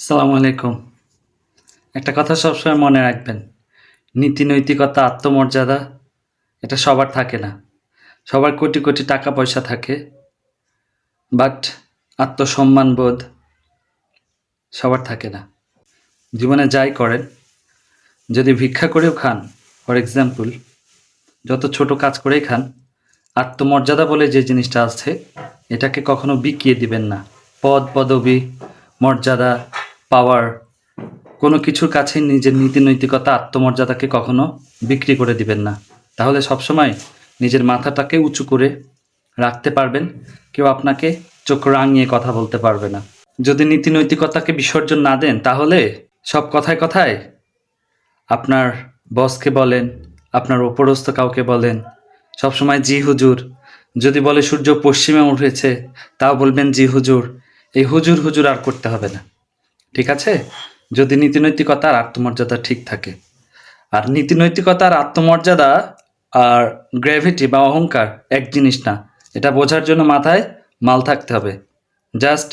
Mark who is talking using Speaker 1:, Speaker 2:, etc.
Speaker 1: আসসালামু আলাইকুম। একটা কথা সবসময় মনে রাখবেন, নীতি নৈতিকতা, আত্মমর্যাদা, এটা সবার থাকে না। সবার কোটি কোটি টাকা পয়সা থাকে বাট আত্মসম্মান বোধ সবার থাকে না। জীবনে যাই করেন, যদি ভিক্ষা করেও খান ফর এক্সাম্পল যত ছোট কাজ করেই খান, আত্মমর্যাদা বলে যে জিনিসটা আছে, এটাকে কখনো বিকিয়ে দিবেন না। পদ, পদবি, মর্যাদা পাওয়ার, কোনো কিছুর কাছে নিজের নীতি নৈতিকতা আত্মমর্যাদাকে কখনো বিক্রি করে দিবেন না। তাহলে সবসময় নিজের মাথাটাকে উঁচু করে রাখতে পারবেন, কেউ আপনাকে চোখ রাঙিয়ে কথা বলতে পারবে না। যদি নীতি নৈতিকতাকে বিসর্জন না দেন, তাহলে সব কথায় কথায় আপনার বসকে বলেন, আপনার ওপরস্থ কাউকে বলেন, সবসময় জি হুজুর, যদি বলে সূর্য পশ্চিমে উঠেছে, তাও বলবেন জি হুজুর, এই হুজুর হুজুর আর করতে হবে না। ঠিক আছে? যদি নীতিনৈতিকতা আর আত্মমর্যাদা ঠিক থাকে। আর নীতিনৈতিকতা আর আত্মমর্যাদা আর গ্র্যাভিটি বা অহংকার এক জিনিস না, এটা বোঝার জন্য মাথায় মাল থাকতে হবে। জাস্ট